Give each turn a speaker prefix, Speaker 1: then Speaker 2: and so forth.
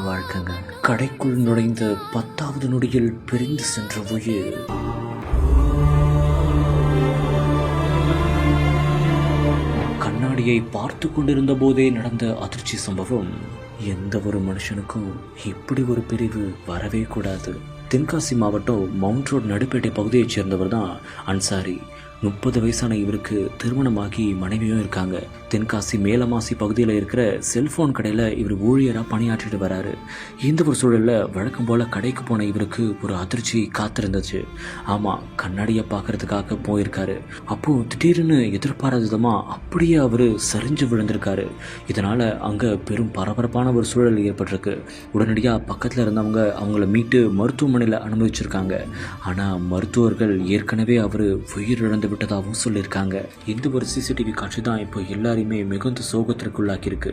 Speaker 1: வாழ்க்கைங்க. கடைக்குள் நுழைந்த பத்தாவது நொடியில் பிரிந்து சென்ற உயிர். கண்ணாடியை பார்த்து கொண்டிருந்த போதே நடந்த அதிர்ச்சி சம்பவம். எந்த ஒரு மனுஷனுக்கும் இப்படி ஒரு பிரிவு வரவே கூடாது. தென்காசி மாவட்டம் மவுண்ட் ரோட் நடுப்பேட்டை பகுதியைச் சேர்ந்தவர் தான் அன்சாரி. முப்பது வயசான இவருக்கு திருமணமாகி மனைவியும் இருக்காங்க. தென்காசி மேலமாசி பகுதியில் இருக்கிற செல்போன் கடையில் இவர் ஊழியராக பணியாற்றிட்டு வராரு. இந்த ஒரு சூழலில் வழக்கம் போல் கடைக்கு போன இவருக்கு ஒரு அதிர்ச்சி காத்திருந்துச்சு. ஆமாம் கண்ணாடியை பார்க்கறதுக்காக போயிருக்காரு. அப்போ திடீர்னு எதிர்பாராத விதமாக அப்படியே அவர் சரிஞ்சு விழுந்திருக்காரு. இதனால் அங்கே பெரும் பரபரப்பான ஒரு சூழல் ஏற்பட்டிருக்கு. உடனடியாக பக்கத்தில் இருந்தவங்க அவங்கள மீட்டு மருத்துவமனையில் அனுமதிச்சிருக்காங்க. ஆனால் மருத்துவர்கள் ஏற்கனவே அவர் உயிரிழந்து விட்டதாகவும் சொல்லியிருக்காங்க. இந்த ஒரு சிசிடிவி காட்சி தான் இப்போ எல்லாரையுமே மிகுந்த சோகத்திற்குள்ளாக்கியிருக்கு.